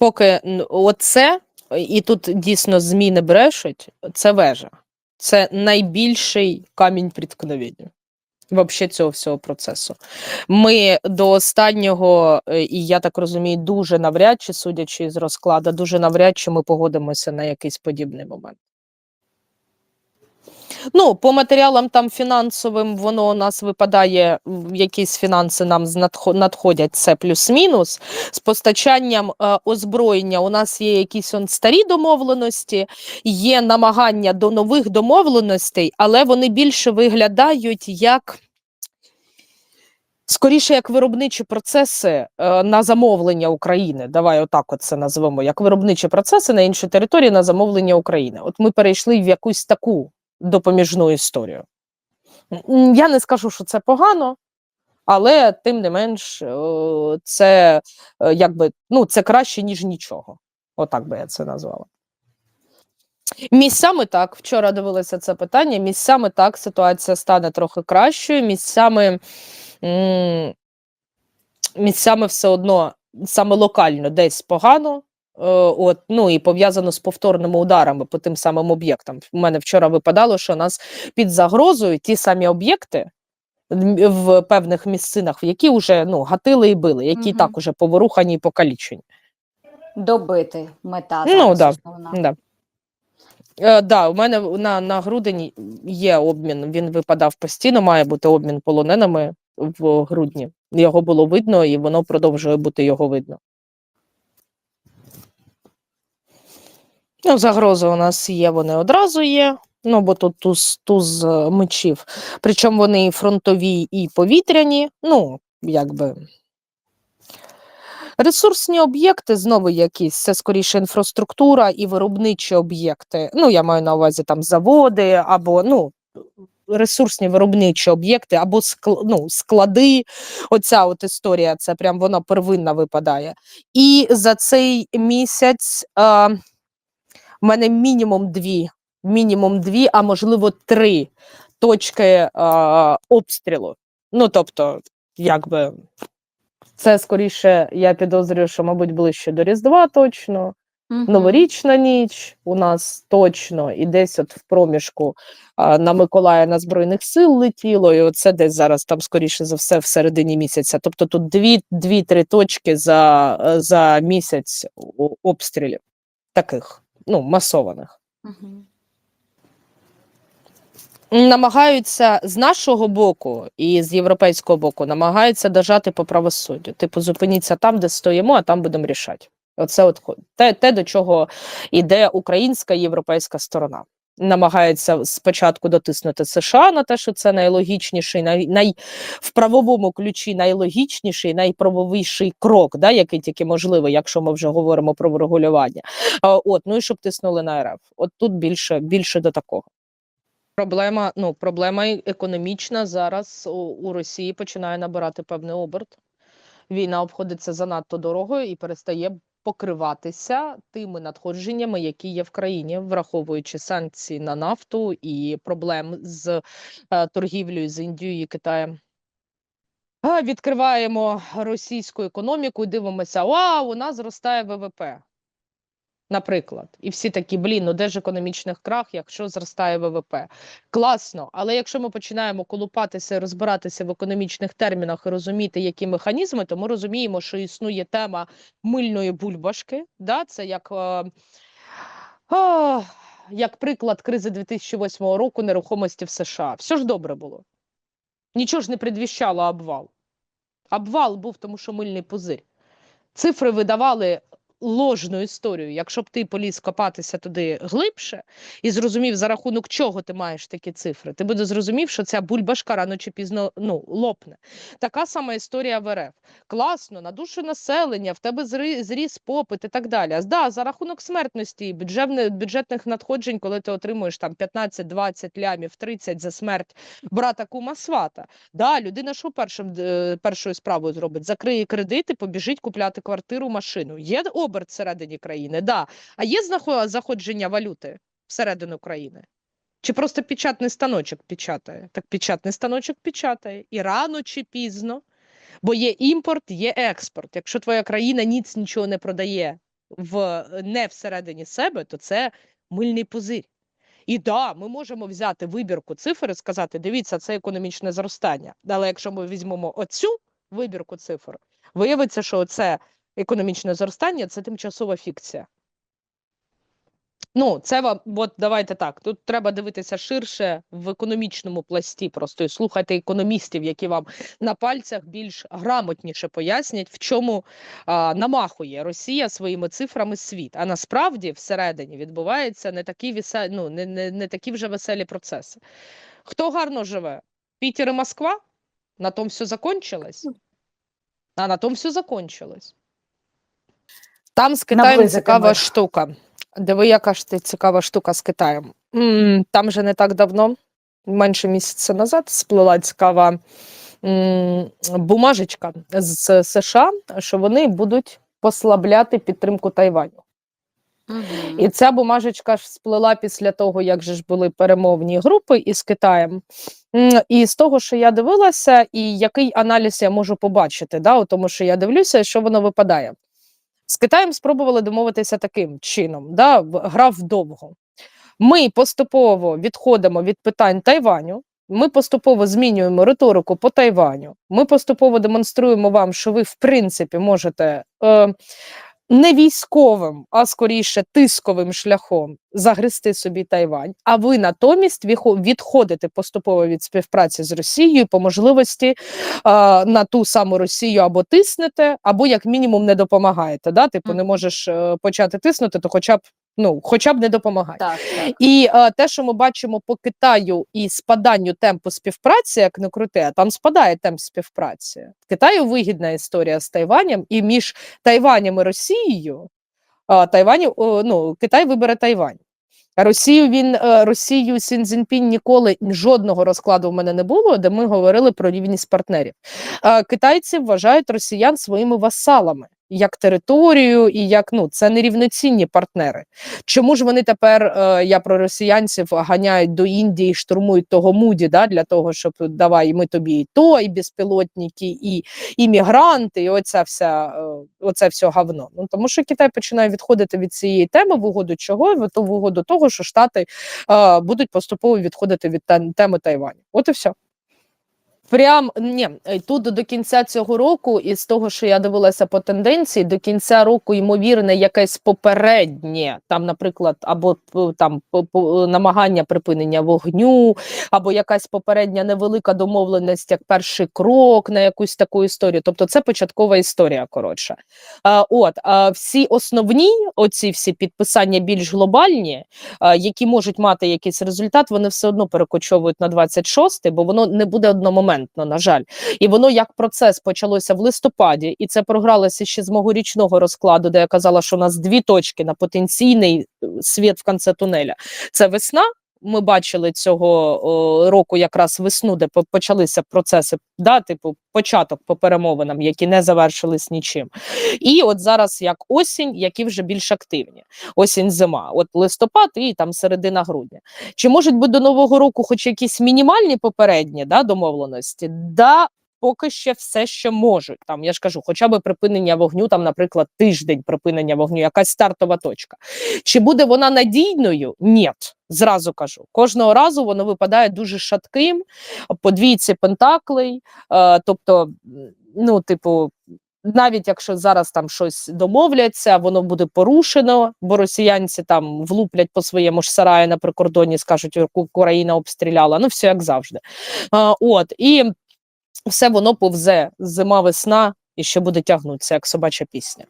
Поки оце, і тут дійсно зміни брешуть, це вежа. Це найбільший камінь приткновення вообще цього всього процесу. Ми до останнього, е, і я так розумію, дуже навряд чи, судячи з розкладу, дуже навряд чи ми погодимося на якийсь подібний момент. Ну, по матеріалам там фінансовим воно у нас випадає, якісь фінанси нам надходять, це плюс-мінус. З постачанням е, озброєння у нас є якісь он старі домовленості, є намагання до нових домовленостей, але вони більше виглядають як. Скоріше, як виробничі процеси е, на замовлення України. Давай отак от це назвемо, як виробничі процеси на іншій території на замовлення України. От ми перейшли в якусь таку допоміжну історію. Я не скажу, що це погано, але тим не менш, е, це е, якби ну, це краще, ніж нічого. Отак би я це назвала. Місцями так, вчора дивилася це питання. Місцями так ситуація стане трохи кращою. Місцями, місцями все одно саме локально десь погано. Е, От, ну і пов'язано з повторними ударами по тим самим об'єктам. У мене вчора випадало, що нас під загрозою ті самі об'єкти в певних місцинах, які вже ну, гатили і били, які Мгм. так уже поворухані і покалічені. Добити мета Ну, зараз да. Да. Е, да, у мене на, на грудень є обмін. Він випадав постійно, має бути обмін полоненими в грудні. Його було видно, і воно продовжує бути його видно. Ну, загрози у нас є, вони одразу є. Ну, бо тут туз, туз е, мечів. Причому вони і фронтові, і повітряні. Ну, якби. Ресурсні об'єкти знову якісь, це скоріше інфраструктура і виробничі об'єкти. Ну, я маю на увазі там заводи або ну, ресурсні виробничі об'єкти, або скл- ну, склади. Оця от історія, це прям вона первинна випадає. І за цей місяць е, в мене мінімум дві, мінімум дві, а можливо три точки е, обстрілу. Ну, тобто, якби це скоріше, я підозрюю, що, мабуть, ближче до Різдва точно. Мгм. Новорічна ніч у нас точно, і десь от в проміжку а, на Миколая на Збройних сил летіло, і оце десь зараз там, скоріше за все, в середині місяця. Тобто тут дві, дві-три точки за, за місяць обстрілів таких, ну, масованих. Угу. Намагаються з нашого боку і з європейського боку намагаються дожати по правосуддю. Типу, зупиніться там, де стоїмо, а там будемо рішати. Оце от те, те, до чого йде українська і європейська сторона. Намагається спочатку дотиснути США на те, що це найлогічніший, най, най, в правовому ключі найлогічніший, найправовіший крок, да, який тільки можливий, якщо ми вже говоримо про врегулювання. От, ну і щоб тиснули на РФ. От тут більше, більше до такого. Проблема, ну, проблема економічна зараз у, у Росії починає набирати певний оберт. Війна обходиться занадто дорого і перестає покриватися тими надходженнями, які є в країні, враховуючи санкції на нафту і проблем з е, торгівлею з Індією і Китаєм. Відкриваємо російську економіку дивимося: вау, у нас зростає ВВП. Наприклад, і всі такі, блін, ну де ж економічних крах, якщо зростає ВВП? Класно, але якщо ми починаємо колупатися розбиратися в економічних термінах і розуміти, які механізми, то ми розуміємо, що існує тема мильної бульбашки. Да? Це як, е, а, як приклад кризи 2008 року нерухомості в США. Все ж добре було. Нічого ж не предвіщало обвал. Обвал був, тому що мильний пузир. Цифри видавали ложну історію. Якщо б ти поліз копатися туди глибше і зрозумів, за рахунок чого ти маєш такі цифри, ти буде зрозумів, що ця бульбашка рано чи пізно ну, лопне. Така сама історія в РФ. Класно, на душу населення, в тебе зріс попит і так далі. Да, за рахунок смертності бюджетних надходжень, коли ти отримуєш там 15-20 лямів, 30 за смерть брата кума свата. Да, людина що першим, е, першою справою зробить? Закриє кредити, побіжить купляти квартиру, машину. Є оберт всередині країни, да. А є заходження валюти всередину країни? Чи просто печатний станочок печатає? Так печатний станочок печатає. І рано чи пізно, бо є імпорт, є експорт. Якщо твоя країна ніц нічого не продає, в не всередині себе, то це мильний пузир. І да, ми можемо взяти вибірку цифр і сказати: дивіться, це економічне зростання. Але якщо ми візьмемо оцю вибірку цифр, виявиться, що це економічне зростання це тимчасова фікція. Ну, це вам, от давайте так. Тут треба дивитися ширше в економічному пласті, просто і слухати економістів, які вам на пальцях більш грамотніше пояснять, в чому а, намахує Росія своїми цифрами світ. А насправді всередині відбуваються не такі весе... ну, не, не, не такі вже веселі процеси. Хто гарно живе? Пітер і Москва? На тому все закончилось? А на тому все закончилось. Там з Китаєм цікава штука. Диви, яка ж ти цікава штука з Китаєм. М, Там же не так давно, менше місяця назад, сплила цікава м, бумажечка з США, що вони будуть послабляти підтримку Тайваню. І ця бумажечка ж сплила після того, як же ж були перемовні групи із Китаєм. І з того, що я дивилася, і який аналіз я можу побачити, да, у тому, що я дивлюся, що воно випадає. З Китаєм спробували домовитися таким чином, да, в- довго. Ми поступово відходимо від питань Тайваню. Ми поступово змінюємо риторику по Тайваню. Ми поступово демонструємо вам, що ви, в принципі, можете е, не військовим, а скоріше тисковим шляхом загрести собі Тайвань. А ви натомість відходите поступово від співпраці з Росією по можливості е, на ту саму Росію або тиснете, або як мінімум не допомагаєте. Да? Типу, не можеш е, почати тиснути, то хоча б ну, хоча б не допомагай. Так, так. І е, те, що ми бачимо по Китаю і спаданню темпу співпраці, як не крути, а там спадає темп співпраці. Китаю вигідна історія з Тайванем, і між Тайванем і Росією е, Тайвані, ну, Китай вибере Тайвань. Росію він е, Росію Сін Цзіньпін ніколи жодного розкладу в мене не було, де ми говорили про рівність партнерів. Е, Китайці вважають росіян своїми васалами як територію, і як ну це нерівноцінні партнери. Чому ж вони тепер, е, я про росіянців, ганяють до Індії, штурмують того Муді, да, для того, щоб давай ми тобі і то, і безпілотники, і іммігранти, і оця вся, е, оце все говно. Ну тому що Китай починає відходити від цієї теми в угоду чого? В угоду того, що Штати е, будуть поступово відходити від тем- теми Тайваню. От і все. Прям ні, е, тут до кінця цього року, і з того, що я дивилася по тенденції, до кінця року ймовірне якесь попереднє, там, наприклад, або там намагання припинення вогню, або якась попередня невелика домовленість як перший крок на якусь таку історію. Тобто, це початкова історія. Коротше, а, от а всі основні, оці всі підписання більш глобальні, а, які можуть мати якийсь результат, вони все одно перекочовують на 26, бо воно не буде одномоментно, на жаль. І воно як процес почалося в листопаді, і це програлося ще з мого річного розкладу, де я казала, що у нас дві точки на потенційний е, світ в кінці тунеля. Це весна. Ми бачили цього о, року якраз весну, де почалися процеси, да, типу початок по перемовинам, які не завершились нічим. І от зараз як осінь, які вже більш активні. Осінь, зима, от листопад і там середина грудня. Чи можуть бути до нового року хоч якісь мінімальні попередні да, домовленості? Да, поки ще все ще можуть. Там я ж кажу, хоча б припинення вогню, там, наприклад, тиждень припинення вогню, якась стартова точка. Чи буде вона надійною? Ні. Зразу кажу, кожного разу воно випадає дуже шатким, по двійці пентаклей. Е, тобто, ну, типу, навіть якщо зараз там щось домовляться, воно буде порушено, бо росіянці там влуплять по своєму ж сараю на прикордоні, скажуть, «Уку- Україна обстріляла. Ну, все як завжди. А, от і все воно повзе зима, весна і ще буде тягнутися, як собача пісня.